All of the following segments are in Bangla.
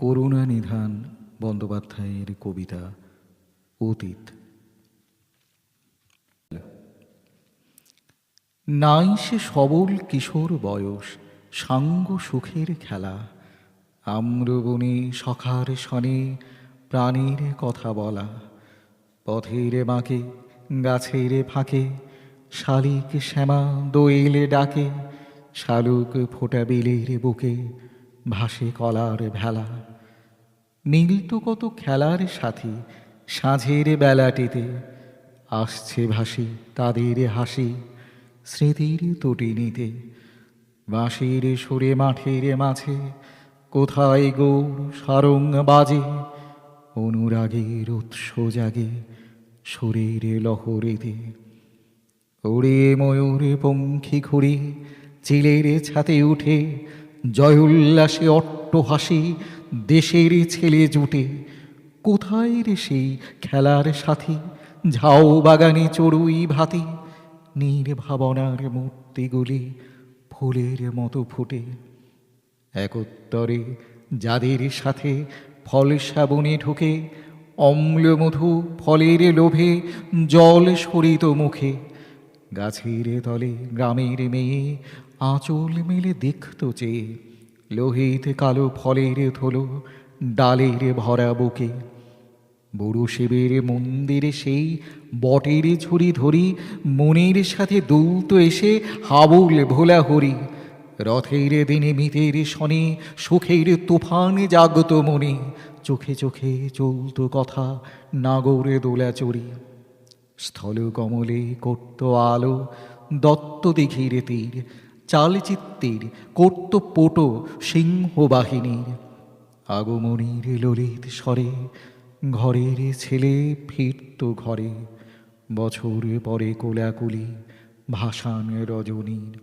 করুণা নিধান বন্দ্যোপাধ্যায়ের কবিতা অতীত। নাই সে সবল কিশোর বয়স, সাঙ্গ সুখের খেলা। আম্রবনে সখার সনে প্রাণীর কথা বলা। পথের বাঁকে, গাছের ফাঁকে, শালিক শ্যামা দোয়েলে ডাকে, শালুক ফোটা বিলের বুকে ভাসে কলার ভেলা। মিলত কত খেলার সাথী, সাঁঝের বেলাটিতে আসছে ভাসি তাদের হাসি, স্মৃতির তটিনীতে। বাঁশির সুরে মাঠের মাঝে কোথায় গৌর সারং বাজে, অনুরাগের উৎস জাগে সুরের লহরেতে। ওড়ে ময়ূরে পঙ্খী ঘুরে, চিলের ছাতে উঠে জয় উল্লাসে অট্ট হাসি দেশের ছেলে জুটে, কোথায় রে সেই খেলার সাথী? ঝাউ বাগানে চড়ুই ভাতে ভাতি নির্ভাবনার মূর্তিগুলি ফুলের মতো ফুটে। একত্তরে যাদের সাথে ফল সাবনে ঢুকে, অম্লমধু ফলের লোভে জল সরিত মুখে, গাছের তলে গ্রামের মেয়ে আঁচল মেলে দেখত চেয়ে লোহিত কালো ফলের থলো, ডালের ভরা বুকে। বুড়ো শিবের মন্দিরে সেই বটের ঝুড়ি ধরি, মনের সাথে দৌত এসে হাবুল ভোলা হরি। রথের দিনে মিতের শনে, সুখের তুফান জাগত মনে। চোখে চোখে চলত কথা, নাগরে দোলা চড়ি স্থল কমলে কর্ত আলো, দত্ত দিঘির তীর। চালচিত্তির কর্ত পোটো সিংহ বাহিনীর আগমনীর ললিত স্বরে ঘরের ছেলে ফিরত ঘরে। বছর পরে কোলাকুলি, ভাসান রজনীর।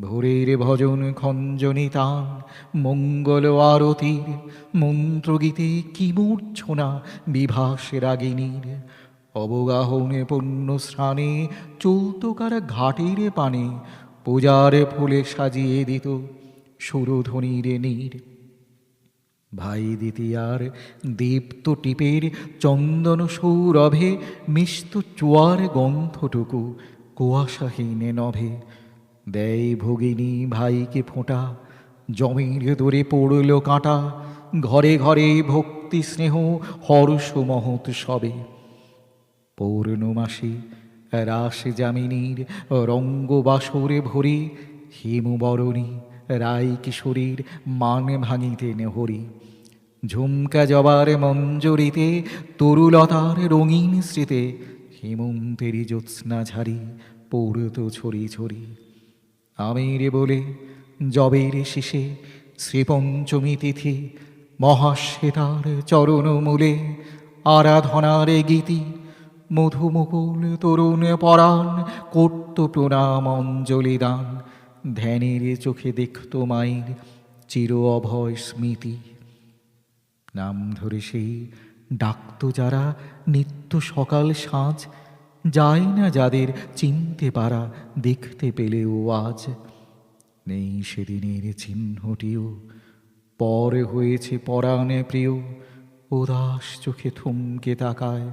ভোরের ভজন খঞ্জনি তান, মঙ্গল আরতির। মন্ত্রগীতে কি মূর্ছনা বিভাস রাগিনীর। অবগাহনে পণ্য স্নানে চলত কারা ঘাটের পানে পূজার ফুলে সাজিয়ে দিত সুরধ্বনির নীর। ভাই দ্বিতীয়ার দীপ্ত টিপের চন্দন সৌরভে মিষ্ট চুয়ার গন্ধটুকু কুয়াশাহীনে নভে। দেয় ভগিনী ভাইকে ফোঁটা, জমির দূরে পড়ল কাঁটা, ঘরে ঘরে ভক্তি স্নেহ হর্ষ মহৎ সবে পৌর্ণমাসী রাস যামিনীর রঙ্গবাসরে ভরে, হিমবরণী রায় কিশোরীর মান ভাঙিতে নেহরি। ঝুমকা জবার মঞ্জরিতে, তরুলতার রঙিন স্মৃতে, হেমন্তেরই জ্যোৎস্না ঝারি পৌরত ছড়ি ছড়ি আমির বলে, জবের শিশে শ্রীপঞ্চমী তিথি, মহাশ্বেতার চরণ মূলে আরাধনার গীতি মধুমুকুল তরুণ পরাণ কর্ত প্রণাম অঞ্জলি দান। ধ্যানের চোখে দেখত মায়ের চির অভয় স্মৃতি। নাম ধরে সেই ডাকত যারা, নিত্য সকাল সাঁজ। যায় না যাদের চিনতে পারা, দেখতে পেলেও আজ। নেই সেদিনের চিহ্নটিও, পর হয়েছে পরাণে প্রিয়। উদাস চোখে থমকে তাকায়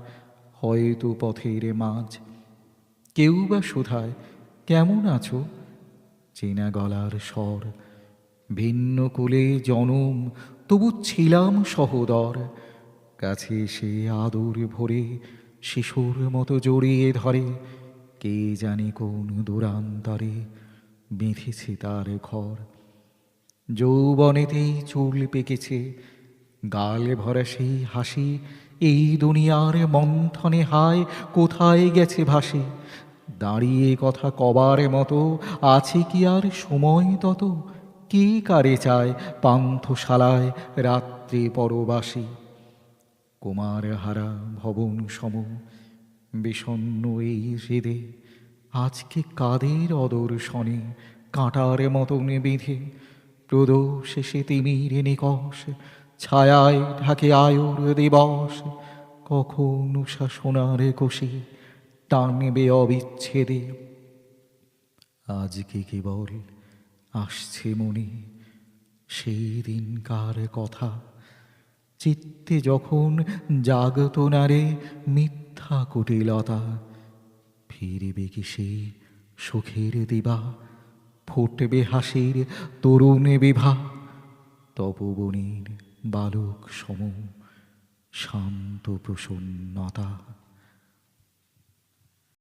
হয়তো পথের মাঝ। কেউ বা শোধায় কেমন আছো? চেনা গলার স্বর, ভিন্ন কুলে জনম, তবু ছিলাম সহদর। কাছে সে আদর ভরে, শিশুর মতো জড়িয়ে ধরে, কে জানে কোন দূরান্তরে বেঁধেছে তার ঘর। যৌবনেতেই চুল পেকেছে, গাল ভরা সেই হাসি এই দুনিয়ার মন্থনে হায়, কোথায় গেছে ভাসি? দাঁড়িয়ে কথা কবার মতো আছে কি আর সময় তত? কে কারে চায় পান্থশালায় রাত্রে পরবাসী? কুমার হারা ভবন সম বিষণ্ন এই হৃদে, আজকে কাদের অদর্শনে কাঁটার মতন বেঁধে? প্রদোষ সে তিমির নিকষ ছায়ায় ঢাকে আয়ুর দিবস, কখন উষা সোনার কোষে টানবে অবিচ্ছেদে। আজকে কেবল আসছে মনে সেই দিনকার কথা। চিত্তে যখন জাগত নারে মিথ্যা কুটিলতা, ফিরবে কি সেই সুখের দিবা? ফুটবে হাসির তরুণ বিভা, তপবনের বালক সম শান্ত প্রসন্নতা